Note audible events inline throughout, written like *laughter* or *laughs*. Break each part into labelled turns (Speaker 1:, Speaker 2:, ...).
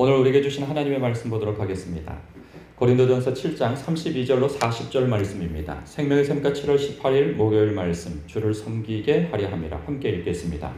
Speaker 1: 오늘 우리에게 주신 하나님의 말씀 보도록 하겠습니다. 고린도전서 7장 32절로 40절 말씀입니다. 생명의 샘가 7월 18일 목요일 말씀 주를 섬기게 하려 함이라 함께 읽겠습니다.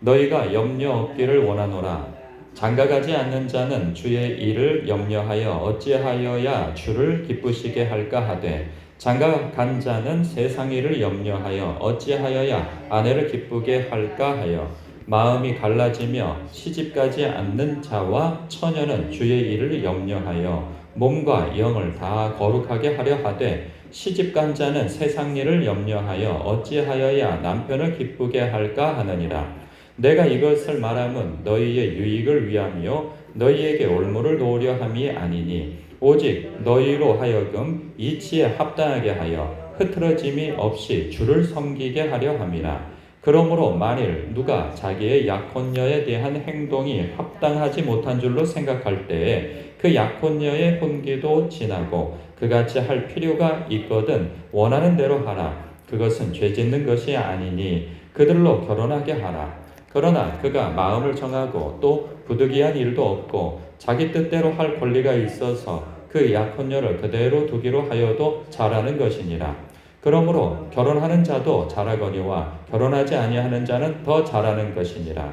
Speaker 1: 너희가 염려 없기를 원하노라 장가가지 않는 자는 주의 일을 염려하여 어찌하여야 주를 기쁘시게 할까 하되 장가간 자는 세상 일을 염려하여 어찌하여야 아내를 기쁘게 할까 하여 마음이 갈라지며 시집가지 않는 자와 처녀는 주의 일을 염려하여 몸과 영을 다 거룩하게 하려 하되 시집간 자는 세상 일을 염려하여 어찌하여야 남편을 기쁘게 할까 하느니라. 내가 이것을 말함은 너희의 유익을 위함이요 너희에게 올무를 놓으려 함이 아니니 오직 너희로 하여금 이치에 합당하게 하여 흐트러짐이 없이 주를 섬기게 하려 함이라 그러므로 만일 누가 자기의 약혼녀에 대한 행동이 합당하지 못한 줄로 생각할 때에 그 약혼녀의 혼기도 지나고 그같이 할 필요가 있거든 원하는 대로 하라. 그것은 죄 짓는 것이 아니니 그들로 결혼하게 하라. 그러나 그가 마음을 정하고 또 부득이한 일도 없고 자기 뜻대로 할 권리가 있어서 그 약혼녀를 그대로 두기로 하여도 잘하는 것이니라. 그러므로 결혼하는 자도 잘하거니와 결혼하지 아니하는 자는 더 잘하는 것이니라.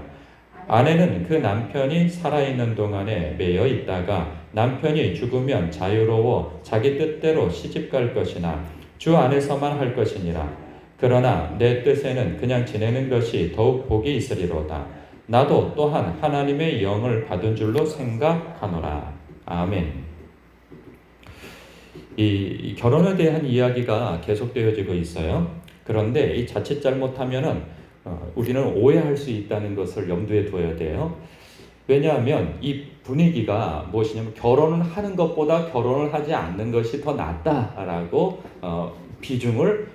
Speaker 1: 아내는 그 남편이 살아있는 동안에 매여 있다가 남편이 죽으면 자유로워 자기 뜻대로 시집갈 것이나 주 안에서만 할 것이니라. 그러나 내 뜻에는 그냥 지내는 것이 더욱 복이 있으리로다. 나도 또한 하나님의 영을 받은 줄로 생각하노라. 아멘. 이 결혼에 대한 이야기가 계속되어지고 있어요. 그런데 이 자칫 잘못하면은 어, 우리는 오해할 수 있다는 것을 염두에 둬야 돼요. 왜냐하면 이 분위기가 무엇이냐면 결혼을 하는 것보다 결혼을 하지 않는 것이 더 낫다라고 어, 비중을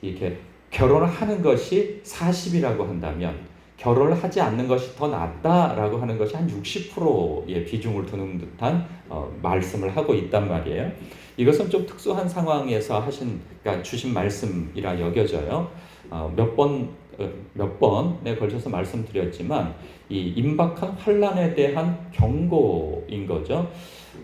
Speaker 1: 이렇게 결혼을 하는 것이 40이라고 한다면 결혼을 하지 않는 것이 더 낫다라고 하는 것이 한 60%의 비중을 두는 듯한 어, 말씀을 하고 있단 말이에요. 이것은 좀 특수한 상황에서 하신 그러니까 주신 말씀이라 여겨져요. 어, 몇번 어, 몇 번에 걸쳐서 말씀드렸지만 이 임박한 환란에 대한 경고인 거죠.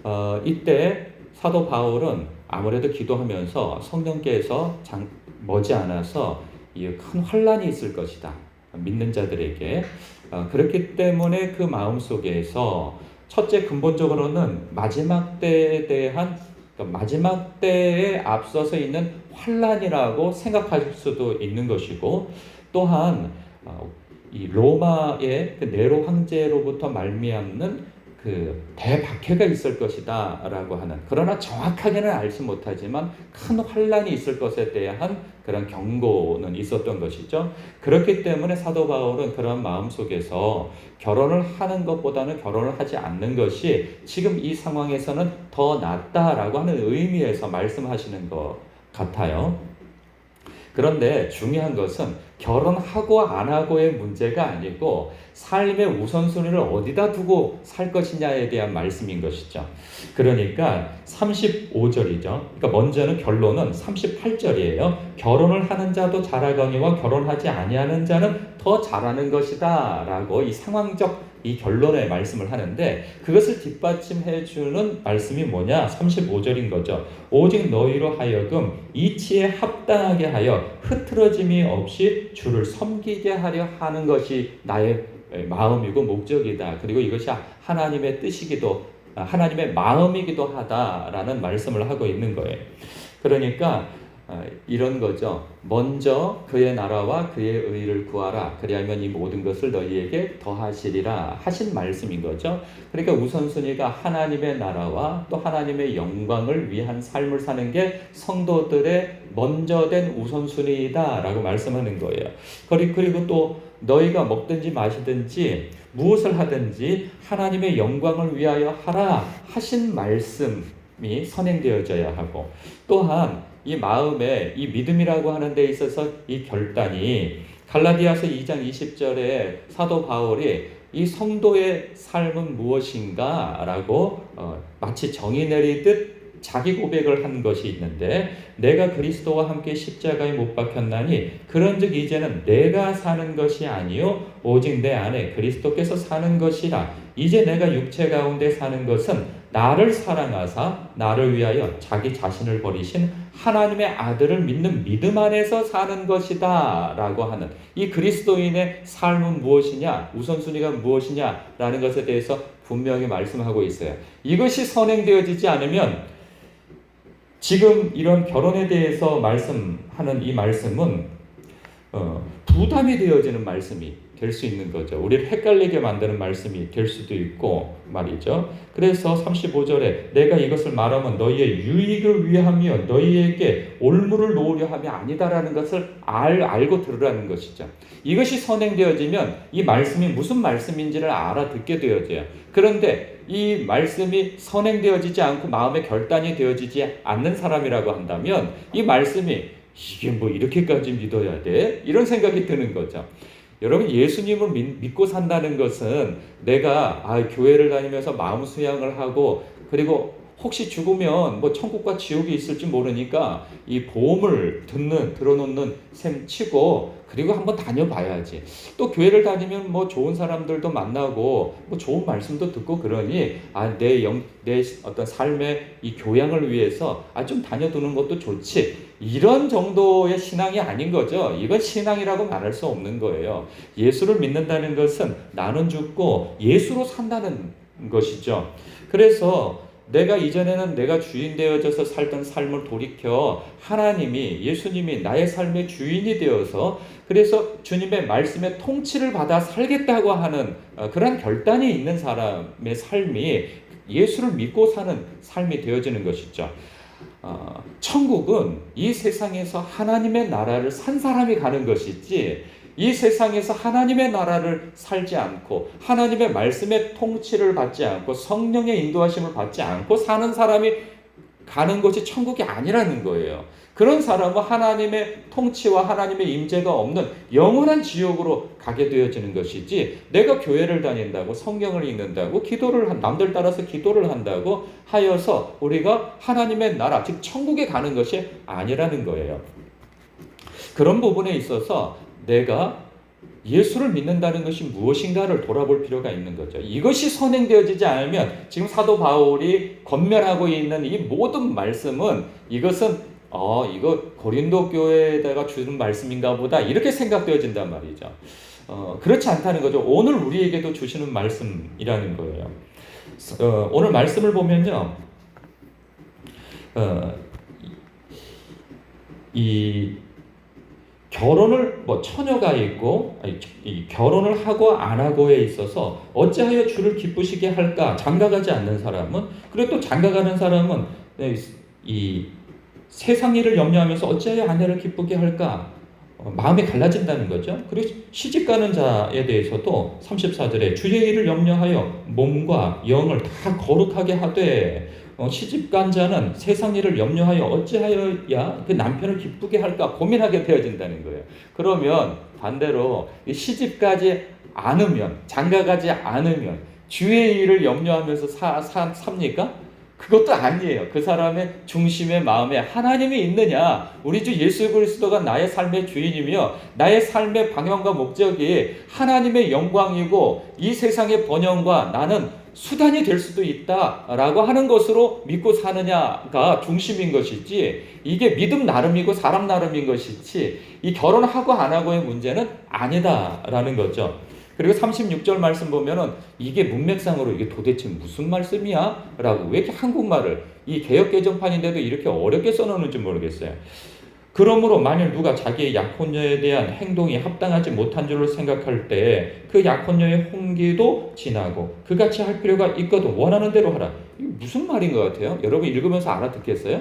Speaker 1: 어, 이때 사도 바울은 아무래도 기도하면서 성령께서 장, 머지않아서 큰 환란이 있을 것이다. 믿는 자들에게 어, 그렇기 때문에 그 마음 속에서 첫째 근본적으로는 마지막 때에 대한 마지막 때에 앞서서 있는 환란이라고 생각할 수도 있는 것이고 또한 어, 이 로마의 그 네로 황제로부터 말미암는 그 대박해가 있을 것이다라고 하는 그러나 정확하게는 알지 못하지만 큰 환란이 있을 것에 대한 그런 경고는 있었던 것이죠. 그렇기 때문에 사도 바울은 그런 마음 속에서 결혼을 하는 것보다는 결혼을 하지 않는 것이 지금 이 상황에서는 더 낫다라고 하는 의미에서 말씀하시는 것 같아요. 그런데 중요한 것은 결혼하고 안 하고의 문제가 아니고 삶의 우선순위를 어디다 두고 살 것이냐에 대한 말씀인 것이죠. 그러니까 35절이죠. 그러니까 먼저는 결론은 38절이에요. 결혼을 하는 자도 잘하거니와 결혼하지 아니하는 자는 더 잘하는 것이다라고 이 상황적 이 결론의 말씀을 하는데 그것을 뒷받침해 주는 말씀이 뭐냐? 35절인 거죠. 오직 너희로 하여금 이치에 합당하게 하여 흐트러짐이 없이 주를 섬기게 하려 하는 것이 나의 마음이고 목적이다. 그리고 이것이 하나님의 뜻이기도 하나님의 마음이기도 하다라는 말씀을 하고 있는 거예요. 그러니까 어, 이런 거죠. 먼저 그의 나라와 그의 의를 구하라. 그리하면 이 모든 것을 너희에게 더하시리라 하신 말씀인 거죠. 그러니까 우선순위가 하나님의 나라와 또 하나님의 영광을 위한 삶을 사는 게 성도들의 먼저 된 우선순위다라고 말씀하는 거예요. 그리고 또 너희가 먹든지 마시든지 무엇을 하든지 하나님의 영광을 위하여 하라 하신 말씀 이 선행되어져야 하고 또한 이 마음에 이 믿음이라고 하는 데 있어서 이 결단이 갈라디아서 2장 20절에 사도 바울이 이 성도의 삶은 무엇인가 라고 어, 마치 정의 내리듯 자기 고백을 한 것이 있는데 내가 그리스도와 함께 십자가에 못 박혔나니 그런즉 이제는 내가 사는 것이 아니요 오직 내 안에 그리스도께서 사는 것이라 이제 내가 육체 가운데 사는 것은 나를 사랑하사 나를 위하여 자기 자신을 버리신 하나님의 아들을 믿는 믿음 안에서 사는 것이다 라고 하는 이 그리스도인의 삶은 무엇이냐 우선순위가 무엇이냐 라는 것에 대해서 분명히 말씀하고 있어요. 이것이 선행되어지지 않으면 지금 이런 결혼에 대해서 말씀하는 이 말씀은 어, 부담이 되어지는 말씀이 될 수 있는 거죠. 우리를 헷갈리게 만드는 말씀이 될 수도 있고 말이죠. 그래서 35절에 내가 이것을 말하면 너희의 유익을 위하며 너희에게 올무를 놓으려 함이 아니다라는 것을 알, 알고 들으라는 것이죠. 이것이 선행되어지면 이 말씀이 무슨 말씀인지를 알아듣게 되어져요. 그런데 이 말씀이 선행되어지지 않고 마음의 결단이 되어지지 않는 사람이라고 한다면 이 말씀이 이게 뭐 이렇게까지 믿어야 돼? 이런 생각이 드는 거죠. 여러분 예수님을 믿, 고 산다는 것은 내가 아, 교회를 다니면서 마음 수양을 하고 그리고 혹시 죽으면 뭐 천국과 지옥이 있을지 모르니까 이 보험을 듣는 들어놓는 셈 치고 그리고 한번 다녀봐야지. 또 교회를 다니면 뭐 좋은 사람들도 만나고 뭐 좋은 말씀도 듣고 그러니 아내 영내 어떤 삶의 이 교양을 위해서 아 좀 다녀두는 것도 좋지. 이런 정도의 신앙이 아닌 거죠. 이건 신앙이라고 말할 수 없는 거예요. 예수를 믿는다는 것은 나는 죽고 예수로 산다는 것이죠. 그래서 내가 이전에는 내가 주인 되어져서 살던 삶을 돌이켜 하나님이 예수님이 나의 삶의 주인이 되어서 그래서 주님의 말씀의 통치를 받아 살겠다고 하는 어, 그런 결단이 있는 사람의 삶이 예수를 믿고 사는 삶이 되어지는 것이죠. 어, 천국은 이 세상에서 하나님의 나라를 산 사람이 가는 것이지 이 세상에서 하나님의 나라를 살지 않고 하나님의 말씀의 통치를 받지 않고 성령의 인도하심을 받지 않고 사는 사람이 가는 것이 천국이 아니라는 거예요. 그런 사람은 하나님의 통치와 하나님의 임재가 없는 영원한 지옥으로 가게 되어지는 것이지 내가 교회를 다닌다고 성경을 읽는다고 기도를 한 남들 따라서 기도를 한다고 하여서 우리가 하나님의 나라 즉 천국에 가는 것이 아니라는 거예요. 그런 부분에 있어서 내가 예수를 믿는다는 것이 무엇인가를 돌아볼 필요가 있는 거죠. 이것이 선행되어지지 않으면 지금 사도 바울이 건면하고 있는 이 모든 말씀은 이것은 어 이거 고린도 교회에다가 주는 말씀인가 보다 이렇게 생각되어진단 말이죠. 어, 그렇지 않다는 거죠. 오늘 우리에게도 주시는 말씀이라는 거예요. 어, 오늘 말씀을 보면요. 어, 이 결혼을 뭐 처녀가 있고 이 결혼을 하고 안 하고에 있어서 어찌하여 주를 기쁘시게 할까 장가가지 않는 사람은 그리고 또 장가가는 사람은 이 세상 일을 염려하면서 어찌하여 아내를 기쁘게 할까 어, 마음이 갈라진다는 거죠. 그리고 시집 가는 자에 대해서도 34절에 주의 일을 염려하여 몸과 영을 다 거룩하게 하되 어, 시집 간 자는 세상 일을 염려하여 어찌하여야 그 남편을 기쁘게 할까 고민하게 되어진다는 거예요. 그러면 반대로 시집 가지 않으면 장가 가지 않으면 주의 일을 염려하면서 사, 사, 삽니까? 그것도 아니에요. 그 사람의 중심의 마음에 하나님이 있느냐? 우리 주 예수 그리스도가 나의 삶의 주인이며 나의 삶의 방향과 목적이 하나님의 영광이고 이 세상의 번영과 나는 수단이 될 수도 있다라고 하는 것으로 믿고 사느냐가 중심인 것이지 이게 믿음 나름이고 사람 나름인 것이지 이 결혼하고 안 하고의 문제는 아니다라는 거죠. 그리고 36절 말씀 보면은 이게 문맥상으로 이게 도대체 무슨 말씀이야? 라고 왜 이렇게 한국말을 이 개혁 개정판인데도 이렇게 어렵게 써놓는지 모르겠어요. 그러므로 만일 누가 자기의 약혼녀에 대한 행동이 합당하지 못한 줄을 생각할 때 그 약혼녀의 홍기도 지나고 그같이 할 필요가 있거든 원하는 대로 하라. 이게 무슨 말인 것 같아요? 여러분 읽으면서 알아듣겠어요?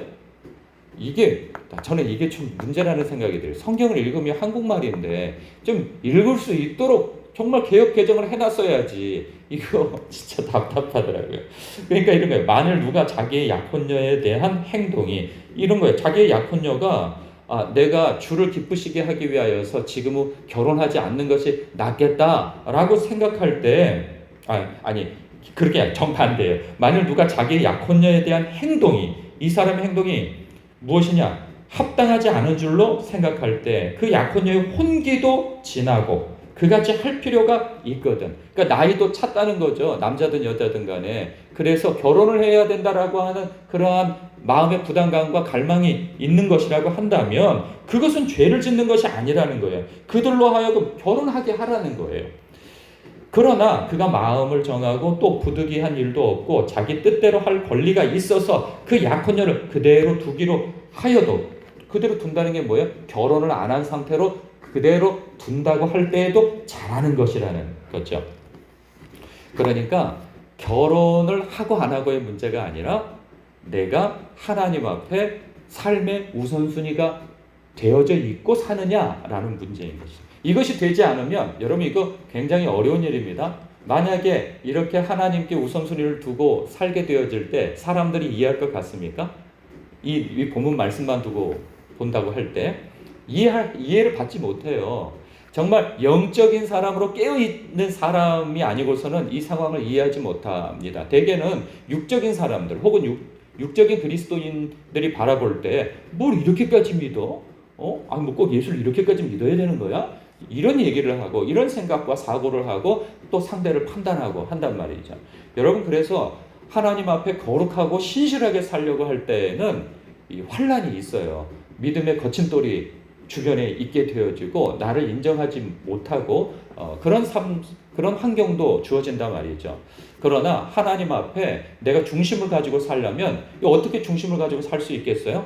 Speaker 1: 이게 저는 이게 좀 문제라는 생각이 들어요. 성경을 읽으면 한국말인데 좀 읽을 수 있도록 정말 개혁 개정을 해놨어야지. 이거 *laughs* 진짜 답답하더라고요. 그러니까 이런 거예요. 만일 누가 자기의 약혼녀에 대한 행동이 이런 거예요. 자기의 약혼녀가 아, 내가 주를 기쁘시게 하기 위하여서 지금은 결혼하지 않는 것이 낫겠다라고 생각할 때, 아, 아니, 그렇게 정반대예요. 만일 누가 자기의 약혼녀에 대한 행동이 이 사람의 행동이 무엇이냐? 합당하지 않은 줄로 생각할 때 그 약혼녀의 혼기도 지나고 그같이 할 필요가 있거든. 그러니까 나이도 찼다는 거죠. 남자든 여자든 간에. 그래서 결혼을 해야 된다라고 하는 그러한 마음의 부담감과 갈망이 있는 것이라고 한다면 그것은 죄를 짓는 것이 아니라는 거예요. 그들로 하여금 결혼하게 하라는 거예요. 그러나 그가 마음을 정하고 또 부득이한 일도 없고 자기 뜻대로 할 권리가 있어서 그 약혼녀를 그대로 두기로 하여도 그대로 둔다는 게 뭐예요? 결혼을 안 한 상태로 그대로 둔다고 할 때에도 잘하는 것이라는 거죠. 그러니까 결혼을 하고 안 하고의 문제가 아니라 내가 하나님 앞에 삶의 우선순위가 되어져 있고 사느냐라는 문제인 것이죠. 이것이 되지 않으면 여러분 이거 굉장히 어려운 일입니다. 만약에 이렇게 하나님께 우선순위를 두고 살게 되어질 때 사람들이 이해할 것 같습니까? 이, 이 본문 말씀만 두고 본다고 할 때 이해할 이해를 받지 못해요. 정말 영적인 사람으로 깨어 있는 사람이 아니고서는 이 상황을 이해하지 못합니다. 대개는 육적인 사람들 혹은 육, 육적인 그리스도인들이 바라볼 때 뭘 이렇게까지 믿어? 어? 아, 뭐꼭 예수를 이렇게까지 믿어야 되는 거야? 이런 얘기를 하고 이런 생각과 사고를 하고 또 상대를 판단하고 한단 말이죠. 여러분 그래서 하나님 앞에 거룩하고 신실하게 살려고 할 때에는 이 환란이 있어요. 믿음의 거친 돌이 주변에 있게 되어지고 나를 인정하지 못하고 어, 그런 삶 그런 환경도 주어진단 말이죠. 그러나 하나님 앞에 내가 중심을 가지고 살려면 어떻게 중심을 가지고 살 수 있겠어요?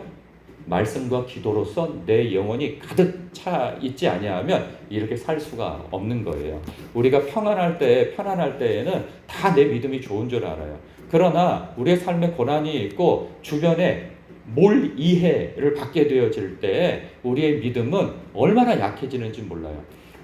Speaker 1: 말씀과 기도로서 내 영혼이 가득 차 있지 아니하면 이렇게 살 수가 없는 거예요. 우리가 평안할 때 편안할 때에는 다 내 믿음이 좋은 줄 알아요. 그러나 우리의 삶에 고난이 있고 주변에 몰 이해를 받게 되어질 때 우리의 믿음은 얼마나 약해지는지 몰라요.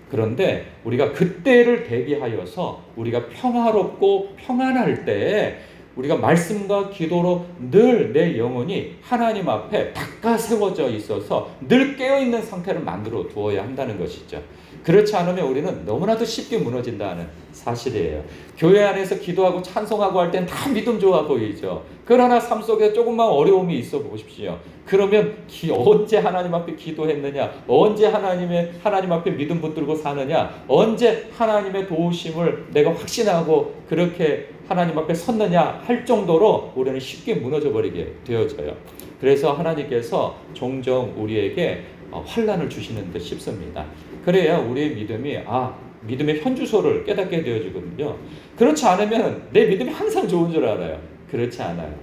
Speaker 1: 그런데 우리가 그때를 대비하여서 우리가 평화롭고 평안할 때 우리가 말씀과 기도로 늘 내 영혼이 하나님 앞에 닦아 세워져 있어서 늘 깨어 있는 상태를 만들어 두어야 한다는 것이죠. 그렇지 않으면 우리는 너무나도 쉽게 무너진다는 사실이에요. 교회 안에서 기도하고 찬송하고 할 땐 다 믿음 좋아 보이죠. 그러나 삶 속에 조금만 어려움이 있어 보십시오. 그러면 기, 언제 하나님 앞에 기도했느냐? 언제 하나님의 하나님 앞에 믿음 붙들고 사느냐? 언제 하나님의 도우심을 내가 확신하고 그렇게 하나님 앞에 섰느냐 할 정도로 우리는 쉽게 무너져 버리게 되어져요. 그래서 하나님께서 종종 우리에게 어, 환란을 주시는 듯 싶습니다. 그래야 우리의 믿음이 아 믿음의 현주소를 깨닫게 되어지거든요. 그렇지 않으면 내 믿음이 항상 좋은 줄 알아요. 그렇지 않아요.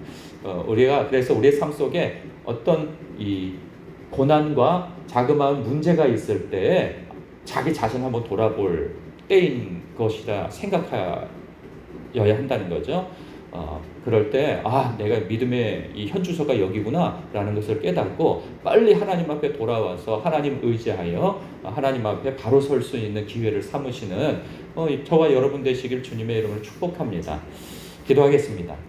Speaker 1: 어, 우리가 그래서 우리의 삶 속에 어떤 이 고난과 자그마한 문제가 있을 때 자기 자신 한번 돌아볼 때인 것이라 생각해 야 한다는 거죠. 어, 그럴 때, 아, 내가 믿음의 이 현주소가 여기구나 라는 것을 깨닫고 빨리 하나님 앞에 돌아와서 하나님 의지하여 하나님 앞에 바로 설 수 있는 기회를 삼으시는 어, 저와 여러분 되시길 주님의 이름으로 축복합니다. 기도하겠습니다.